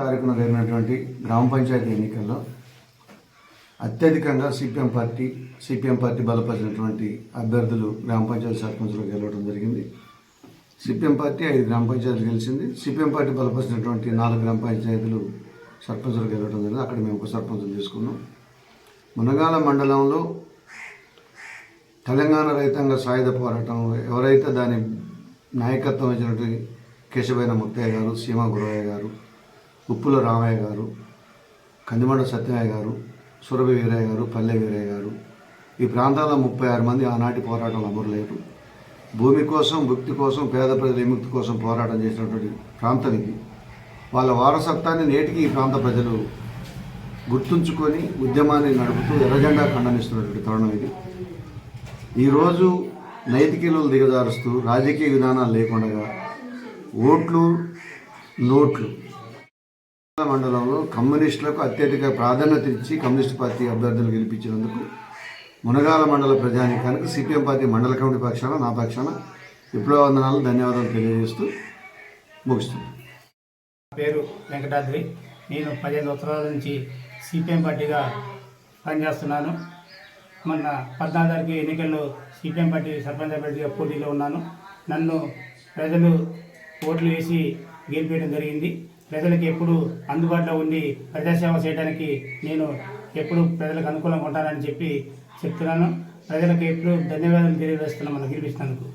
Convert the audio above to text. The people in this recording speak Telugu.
తారీఖున జరిగినటువంటి గ్రామ పంచాయతీ ఎన్నికల్లో అత్యధికంగా సిపిఎం పార్టీ సిపిఎం పార్టీ బలపరిచినటువంటి అభ్యర్థులు గ్రామ పంచాయతీ సర్పంచులు గెలవడం జరిగింది. సిపిఎం పార్టీ ఐదు గ్రామ పంచాయతీలు గెలిచింది. సిపిఎం పార్టీ బలపరిచినటువంటి నాలుగు గ్రామ పంచాయతీలు సర్పంచులు గెలవడం జరిగింది. అక్కడ మేము ఒక సర్పంచులు తీసుకున్నాం. మునగాల మండలంలో తెలంగాణ రైతాంగ సాయుధ పోరాటం ఎవరైతే దాని నాయకత్వం ఇచ్చినటువంటి కేశవైన ముత్తయ్య గారు సీమా గురయ్య గారు ఉప్పుల రామయ్య గారు కందిమండ సత్యనాయ గారు సురభి వీరయ్య గారు పల్లె వీరయ్య గారు. ఈ ప్రాంతాల్లో ముప్పై ఆరు మంది ఆనాటి పోరాటంలో అమరులేరు భూమి కోసం భుక్తి కోసం పేద ప్రజల విముక్తి కోసం పోరాటం చేసినటువంటి ప్రాంతం ఇది. వాళ్ళ వారసత్వాన్ని నేటికి ఈ ప్రాంత ప్రజలు గుర్తుంచుకొని ఉద్యమాన్ని నడుపుతూ ఎర్రజెండా ఖండనిస్తున్నటువంటి తరుణం ఇది. ఈరోజు నైతికీలు దిగజారుస్తూ రాజకీయ విధానాలు లేకుండా ఓట్లు నోట్లు మండలంలో కమ్యూనిస్టులకు అత్యధిక ప్రాధాన్యత ఇచ్చి కమ్యూనిస్ట్ పార్టీ అభ్యర్థులు గెలిపించినందుకు మునగాల మండల ప్రజానీకానికి సిపిఎం పార్టీ మండల కమిటీ పక్షాన నా పక్షాన విప్లవందనాలు ధన్యవాదాలు తెలియజేస్తూ ముగిస్తుంది పేరు వెంకటాద్రి. నేను పదిహేను సంవత్సరాల నుంచి సిపిఎం పార్టీగా పనిచేస్తున్నాను. మొన్న పద్నాలుగు తారీఖు ఎన్నికల్లో సిపిఎం పార్టీ సర్పంచ్ అభ్యర్థిగా పోటీలో ఉన్నాను. నన్ను ప్రజలు ఓట్లు వేసి గెలిపేయడం జరిగింది. ప్రజలకు ఎప్పుడు అందుబాటులో ఉండి ప్రజాసేవ చేయడానికి నేను ఎప్పుడు ప్రజలకు అనుకూలంగా ఉంటానని చెప్పి చెప్తున్నాను. ప్రజలకు ఎప్పుడు ధన్యవాదాలు తెలియజేస్తున్నాను మన గెలిపిస్తున్నందుకు